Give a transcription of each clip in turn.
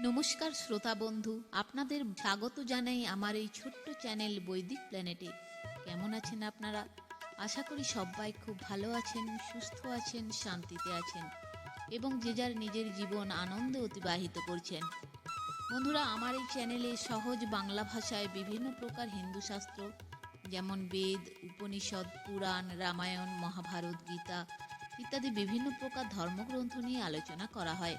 নমস্কার শ্রোতা বন্ধু, আপনাদের স্বাগত জানাই আমার এই ছোট্ট চ্যানেল বৈদিক প্ল্যানেটে। কেমন আছেন আপনারা? আশা করি সবাই খুব ভালো আছেন, সুস্থ আছেন, শান্তিতে আছেন এবং যে যার নিজের জীবন আনন্দে অতিবাহিত করছেন। বন্ধুরা, আমার এই চ্যানেলে সহজ বাংলা ভাষায় বিভিন্ন প্রকার হিন্দু শাস্ত্র, যেমন বেদ, উপনিষদ, পুরাণ, রামায়ণ, মহাভারত, গীতা ইত্যাদি বিভিন্ন প্রকার ধর্মগ্রন্থ নিয়ে আলোচনা করা হয়।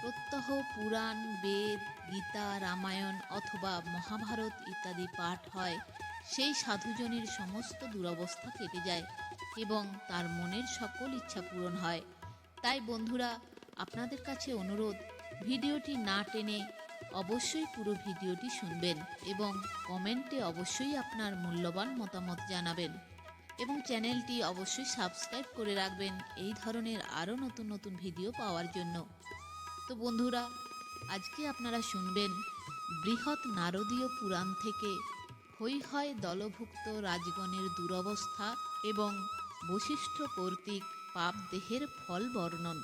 প্রত্যহ পুরাণ, বেদ, গীতা, রামায়ণ অথবা মহাভারত ইত্যাদি পাঠ হয়, সেই সাধুজনের সমস্ত দুরবস্থা কেটে যায় এবং তার মনের সকল ইচ্ছা পূরণ হয়। তাই বন্ধুরা, আপনাদের কাছে অনুরোধ, ভিডিওটি না টেনে অবশ্যই পুরো ভিডিওটি শুনবেন এবং কমেন্টে অবশ্যই আপনার মূল্যবান মতামত জানাবেন এবং চ্যানেলটি অবশ্যই সাবস্ক্রাইব করে রাখবেন এই ধরনের আরও নতুন নতুন ভিডিও পাওয়ার জন্য। তো বন্ধুরা, আজকে আপনারা শুনবেন বৃহৎ নারদীয় পুরাণ থেকে হই হয় দলভুক্ত রাজগণের দুরবস্থা এবং বশিষ্ঠ কর্তৃক পাপ দেহের ফল বর্ণন।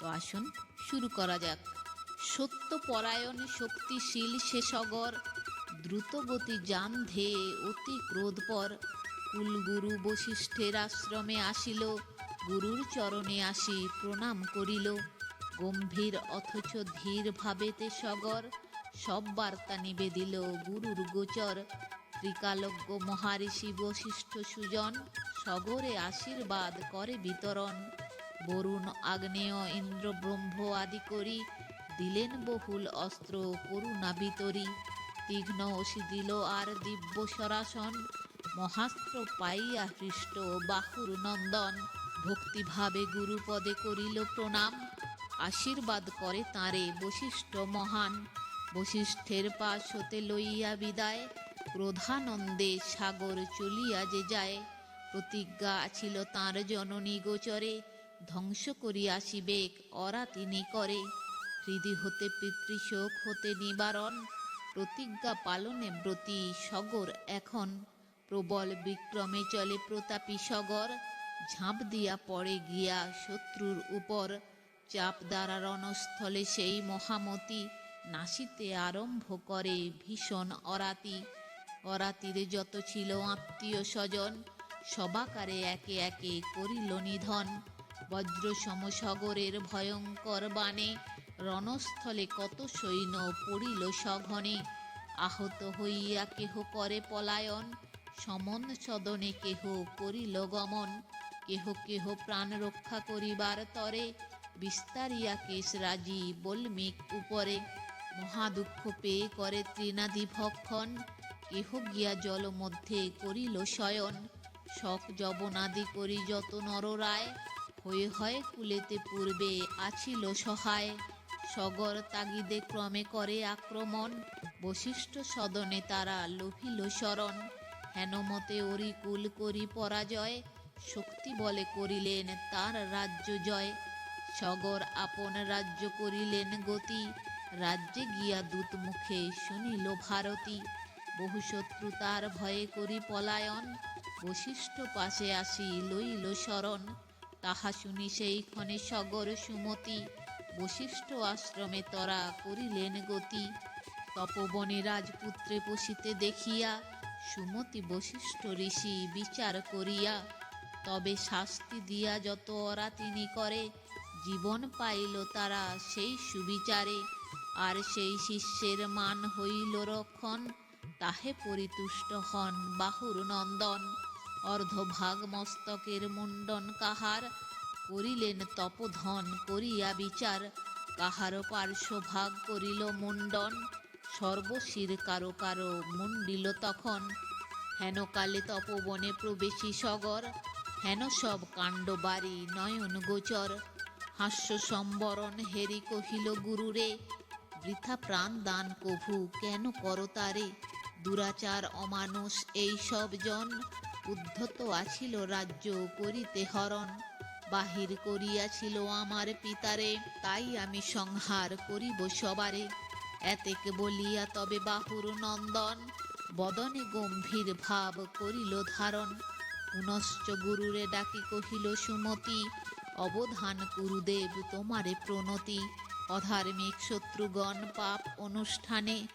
তো আসুন শুরু করা যাক। সত্যপরায়ণ শক্তিশীল শেষগর, দ্রুতগতি যান ধেয়ে অতি ক্রোধপর, কুলগুরু বশিষ্ঠের আশ্রমে আসিল, গুরুর চরণে আসি প্রণাম করিল। গম্ভীর, অথচ ধীর ভাবেতে সগর। সব বার্তা নিবেদিল গুরুর গোচর। ত্রিকালজ্ঞ মহারিষি বশিষ্ঠ সুজন, সগরে আশীর্বাদ করে বিতরণ। বরুণ, আগ্নেয়, ইন্দ্র, ব্রহ্ম আদি করি, দিলেন বহুল অস্ত্র, করুণা বিতরি। তীক্ষ্ণ অসি দিল আর দিব্য সরাসন মহাস্ত্র পাইয়া হৃষ্ট বাহুর নন্দন। ভক্তিভাবে গুরুপদে করিল প্রণাম। আশীর্বাদ করে তাঁরে বশিষ্ঠ মহান। বশিষ্ঠের পাশ হতে লইয়া বিদায় ক্রোধানন্দে সাগর চলিয়া যে যায়। প্রতিজ্ঞা ছিল তাঁর জননী গোচরে, ধ্বংস করিয়া আসিবেক অরা তিনি করে হৃদি হতে পিতৃশোক হতে নিবারণ, প্রতিজ্ঞা পালনে ব্রতী সগর এখন। প্রবল বিক্রমে চলে প্রতাপী সগর, ঝাঁপ দিয়া পড়ে গিয়া শত্রুর উপর। চাপ দ্বারা রণস্থলে সেই মহামতি নাসিতে আরম্ভ করে ভীষণ অরাতি। অরাতিরে যত ছিল আত্মীয় স্বজন, সবাকারে একে একে করিল নিধন। বজ্র সমসগরের ভয়ঙ্কর বাণে রণস্থলে কত সৈন্য পড়িল সঘনে। আহত হইয়া কেহ করে পলায়ন, সমন সদনে কেহ করিল গমন। কেহ কেহ প্রাণ রক্ষা করিবার তরে বিস্তারিয়া কেশ রাজি বলমিক উপরে। মহাদুঃখ পেয়ে করে ত্রিনাদি ভক্ষণ। কেহ গিয়া জল মধ্যে করিল শয়ন। শখ জবনাদি করি যত নররায় হয়ে হয় কুলেতে পূর্বে আছিল সহায়। সগর তাগিদে ক্রমে করে আক্রমণ। বশিষ্ঠ সদনে তারা লোভিল শরণ। হেনমতে অরিকুল করি পরাজয়। শক্তি বলে করিলেন তার রাজ্য জয়। সগর আপন রাজ্য করিলেন গতি। রাজ্যে গিয়া দূত মুখে শুনিল ভারতী, বহু শত্রু তার ভয়ে করি পলায়ন, বশিষ্ঠ পাশে আসি লইল শরণ। তাহা শুনি সেই ক্ষণে সগর সুমতি, বশিষ্ঠ আশ্রমে তরা করিলেন গতি। তপবনে রাজপুত্রে পশিতে দেখিয়া, সুমতি বশিষ্ঠ ঋষি বিচার করিয়া, তবে শাস্তি দিয়া যত অরা তিনি করে জীবন পাইল তারা সেই সুবিচারে, আর সেই শিষ্যের মান হইল রক্ষণ, তাহে পরিতুষ্ট হন বাহুর নন্দন। অর্ধভাগ মস্তকের মুন্ডন কাহার, করিলেন তপধন করিয়া বিচার। কাহার পার্শ্বভাগ করিল মুন্ডন সর্বশির কারও কারও মুন্ডিল তখন। হেনকালে তপবনে প্রবেশী সগর, হেন সব কাণ্ড বাড়ি নয়ন গোচর। হাস্য সম্বরণ হেরি কহিল, গুরুরে, বৃথা প্রাণ দান কভু, কেন করো তারে? দুরাচার, অমানুষ, এই সব জন উদ্ধত আছিল রাজ্য করিতে হরণ। বাহির করিয়াছিল আমার পিতারে, তাই আমি সংহার করিব সবারে। এতেক বলিয়া তবে বাহুর নন্দন বদনে গম্ভীর ভাব করিল ধারণ। পুনশ্চ গুরুরে ডাকি কহিল, সুমতি অবধান গুরুদেব তোমারে প্রণতি। অধার্মিক শত্রুগণ পাপ অনুষ্ঠানে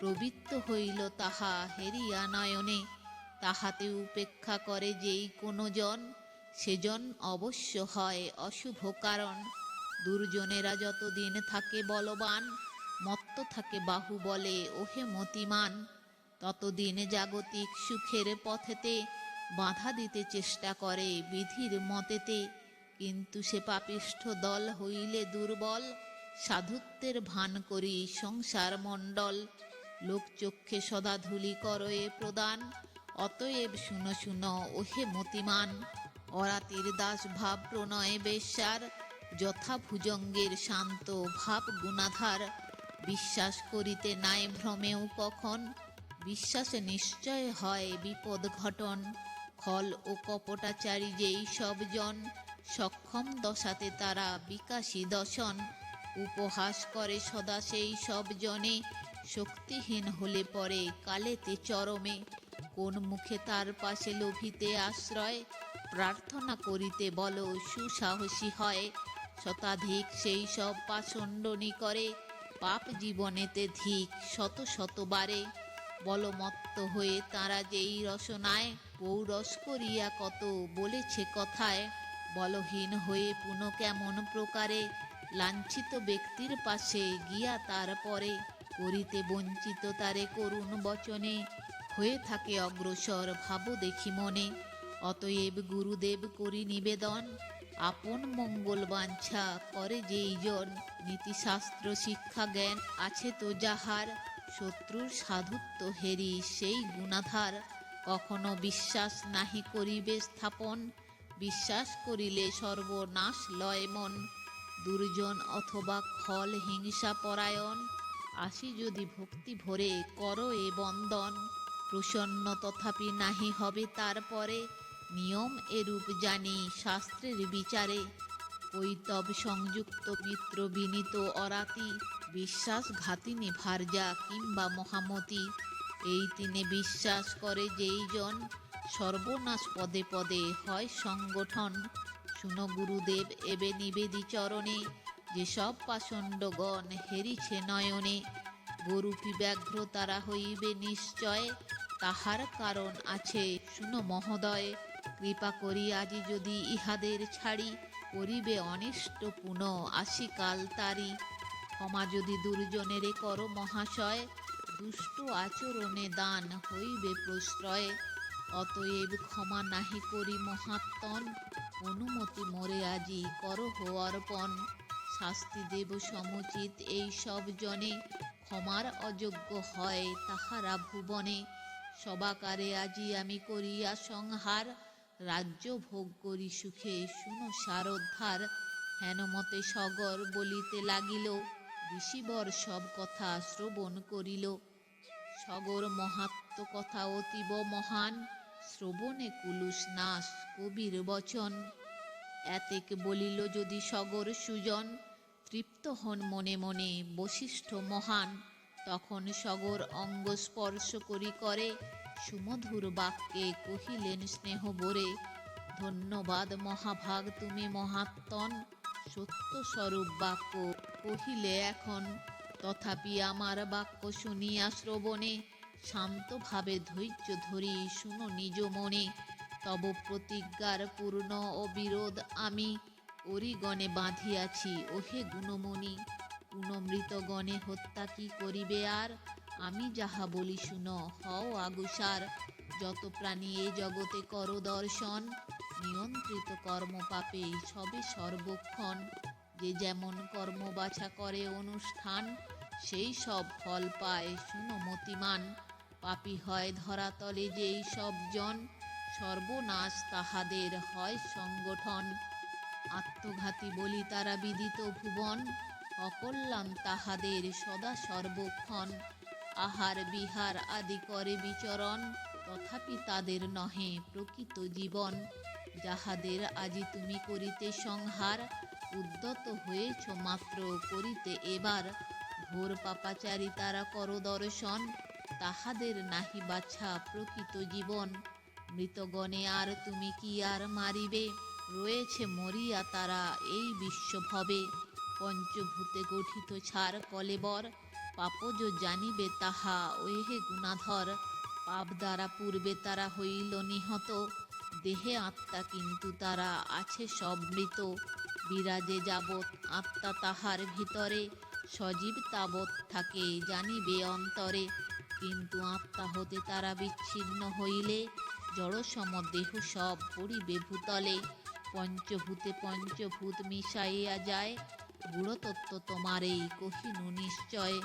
প্রবৃত্ত হইল তাহা হেরিয়া নয়নে। তাহাতে উপেক্ষা করে যেই কোনো জন সেজন অবশ্য হয় অশুভ কারণ। দুর্জনেরা যতদিন থাকে বলবান, মত্ত থাকে বাহু বলে ওহে মতিমান। ততদিন জাগতিক সুখের পথেতে বাধা দিতে চেষ্টা করে বিধির মতেতে। কিন্তু সে পাপিষ্ঠ দল হইলে দুর্বল, সাধুত্বের ভান করি সংসার মণ্ডল। লোকচক্ষে সদা ধুলি করয়ে প্রদান, অতএব শুনো শুনো, ওহে মতিমান। অরাতির দাস ভাব প্রণয়ে বেশ্যার, যথা ভুজঙ্গের শান্ত ভাব গুণাধার। বিশ্বাস করিতে নাই ভ্রমেও কখন, বিশ্বাসে নিশ্চয় হয় বিপদ ঘটন। খল ও কপটাচারী যেই সব জন সক্ষম দশাতে তারা বিকাশী দশন। উপহাস করে সদা সেই সব জনে। শক্তিহীন হলে পরে কালেতে চরমে। কোন মুখে তার পাশে লোভিতে আশ্রয়? প্রার্থনা করিতে বলো সুসাহসী হয়। শতাধিক সেই সব পাচণ্ডনী করে। পাপ জীবনেতে ধিক শত শতবারে বলমত্ত হয়ে তারা যেই রসনায়, পৌরস করিয়া কত বলেছে কথায়। বলহীন হয়ে পুনঃ কেমন প্রকারে লাঞ্ছিত ব্যক্তির পাশে গিয়া তারপরে করিতে বঞ্চিত তারে করুণ বচনে হয়ে থাকে অগ্রসর ভাব দেখি মনে। অতএব গুরুদেব করি নিবেদন, আপন মঙ্গল বাঞ্ছা করে যেই জন। নীতিশাস্ত্র, শিক্ষা, জ্ঞান আছে তো যাহার, শত্রুর সাধুত্ব হেরি সেই গুণাধার। কখনো বিশ্বাস নাহি করিবে স্থাপন বিশ্বাস করিলে সর্বনাশ লয় মন। দুর্জন অথবা খল হিংসা পরায়ণ, আসি যদি ভক্তি ভরে করো এ বন্দন প্রসন্ন তথাপি নাহি হবে তারপরে, নিয়ম এরূপ জানি শাস্ত্রের বিচারে। কৈতব সংযুক্ত মিত্র বিনীত অরাতি, বিশ্বাসঘাতিনী ভার্যা কিংবা মহামতি। এই তিনে বিশ্বাস করে যেই জন সর্বনাশ পদে পদে হয় সংগঠন। শুনো গুরুদেব, এবে নিবেদি চরণে, যেসব পাষণ্ডগণ হেরিছে নয়নে। গরুপি ব্যাঘ্র তারা হইবে নিশ্চয়? তাহার কারণ আছে, শুনো মহোদয়। কৃপা করি আজি যদি ইহাদের ছাড়ি, করিবে অনিষ্ট পুন আসিকাল তারি। ক্ষমা যদি দুর্জনেরে কর মহাশয়, দুষ্ট আচরণে দান হইবে প্রশ্রয়। অতএব ক্ষমা নাহি করি মহাত্মন। অনুমতি মোরে আজি করহ অর্পণ। শাস্তি দেব সমুচিত এই সব জনে। ক্ষমার অযোগ্য হয় তাহারা ভুবনে। সবাকারে আজি আমি করিয়া সংহার। রাজ্য ভোগ করি সুখে, শুনো সারোদ্ধার হেনমতে সগর বলিতে লাগিল, ঋষিবর সব কথা শ্রবণ করিল। সগর মহাত্ম কথা অতীব মহান। শ্রবণে কুলুস নাশ, কবির বচন। এতেক বলিল যদি সগর সুজন, তৃপ্ত হন মনে মনে বশিষ্ঠ মহান। তখন সগর অঙ্গ স্পর্শ করি করে, সুমধুর বাক্যে কহিলেন স্নেহ বরে ধন্যবাদ মহাভাগ, তুমি মহাত্মন। সত্য স্বরূপ বাক্য কহিলে এখন, তথাপি আমার বাক্য শুনিয়া শ্রবণে শান্তভাবে ধৈর্য ধরি, শুনো নিজ মনে। তব প্রতিজ্ঞার পূর্ণ ও বিরোধ আমি। অরিগণে বাঁধিয়াছি, ওহে গুণমণি। গুণমৃতগণে হত্যা কি করিবে আর? আমি যাহা বলি শুনো, হও আগুসার। যত প্রাণী এ জগতে কর দর্শন, নিয়ন্ত্রিত কর্ম পাপে সবে সর্বক্ষণ। যে যেমন কর্ম বাছা করে অনুষ্ঠান, সেই সব ফল পায়, শুনো মতিমান। পাপী হয় ধরাতলে যেই সব জন, সর্বনাশ তাহাদের হয় সংগঠন। আত্মঘাতী বলি তারা বিদিত ভুবন, অকল্যাণ তাহাদের সদা সর্বক্ষণ। আহার বিহার আদি করে বিচরণ, তথাপি তাদের নহে প্রকৃত জীবন। যাহাদের আজি তুমি করিতে সংহার, উদ্যত হয়েছ মাত্র করিতে এবার। ঘোর পাপাচারী তারা কর দর্শন তাহাদের নাহি বাছা প্রকৃত জীবন। মৃতগণে আর তুমি কি আর মারিবে? রয়েছে মরিয়া তারা এই বিশ্বভবে। পঞ্চভূতে গঠিত ছাড় কলেবর পাপজ জানিবে তাহা ওহে গুণাধর। পাপ দ্বারা পূর্বে তারা হইল নিহত, দেহে আত্মা কিন্তু তারা আছে সব মৃত। বিরাজে যাবৎ আত্মা তাহার ভিতরে, সজীব তাবৎ থাকে জানিবে অন্তরে। কিন্তু আত্মা হতে তারা বিচ্ছিন্ন হইলে জড়সম দেহ সব পড়িবে ভূতলে পঞ্চভূতে পঞ্চভূত মিশাইয়া যায় গুড়তত্ত্ব তোমার এই কহিনু নিশ্চয়।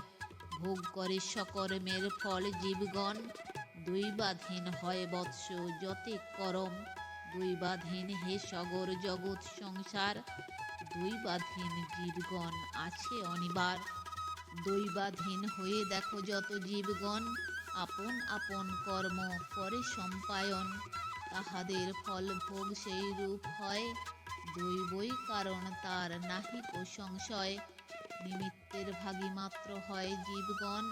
ভোগ করে সকর্মের ফল জীবগণ দৈবাধীন হয় বৎস যতে করম। দৈবাধীন হে সগর জগৎ সংসার দৈবাধীন জীবগণ আছে অনিবার। দৈবাধীন হয়ে দেখো যত জীবগণ, আপন আপন কর্ম করে সম্পায়ন। তাহাদের ফল ভোগ সেই রূপ হয়, দৈবই কারণ তার নাহিক সংশয় নিমিত্তের ভাগী মাত্র হয় জীবগণ,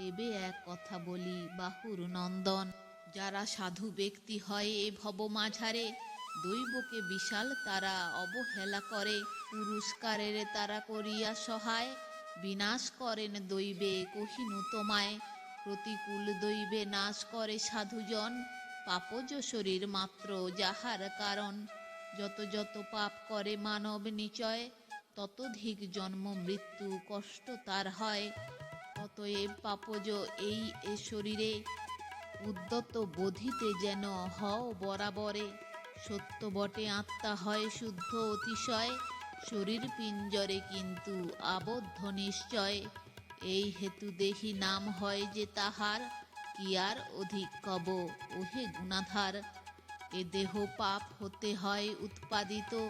এবে এক কথা বলি বাহুর নন্দন। যারা সাধু ব্যক্তি হয় এ ভব মাঝারে, দৈবকে বিশাল তারা অবহেলা করে। পুরস্কারের তারা করিয়া সহায় বিনাশ করেন দৈবে, কহিনু তোমায়। প্রতিকূল দৈবে নাশ করে সাধুজন। পাপজ শরীর মাত্র যাহার কারণ। যত যত পাপ করে মানব নিচয় ততধিক জন্ম মৃত্যু কষ্ট তার হয়। অতএব পাপজ এই এ শরীরে। উদ্যত বোধিতে যেন হও বরাবরে। সত্য বটে আত্মা হয় শুদ্ধ অতিশয়। শরীর পিঞ্জরে কিন্তু আবদ্ধ নিশ্চয়। এই হেতু দেহি নাম হয় যে তাহার, কি আর অধিক কব? ওহে গুণাধার, এ দেহ পাপ হতে হয় উৎপাদিত।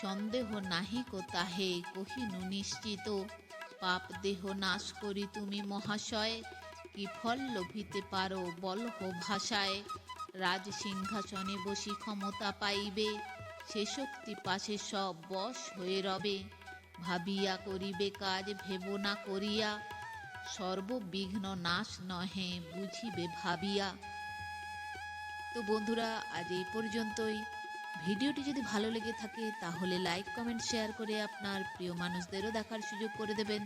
সন্দেহ নাহিক তাহে, কহিনু নিশ্চিত। পাপ দেহ নাশ করি তুমি মহাশয়, কি ফল লোভিতে পারো বলহ ভাষায়। রাজ সিংহাসনে বসি ক্ষমতা পাইবে। সে শক্তি পাশে সব বশ হয়ে রবে। ভাবিয়া করিবে কাজ, ভেব না করিয়া। সর্ববিঘ্ন নাশ নহে, বুঝিবে ভাবিয়া। তো বন্ধুরা, আজ এই পর্যন্তই। ভিডিওটি যদি ভালো লেগে থাকে, তাহলে লাইক কমেন্ট শেয়ার করে আপনার প্রিয় মানুষদেরও দেখার সুযোগ করে দেবেন।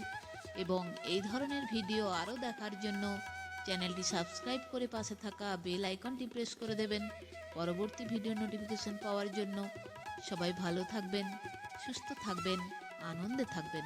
এবং এই ধরনের ভিডিও আরও দেখার জন্য চ্যানেলটি সাবস্ক্রাইব করে পাশে থাকা বেল আইকনটি প্রেস করে দেবেন। পরবর্তী ভিডিও নোটিফিকেশন পাওয়ার জন্য সবাই ভালো থাকবেন সুস্থ থাকবেন আনন্দে থাকবেন।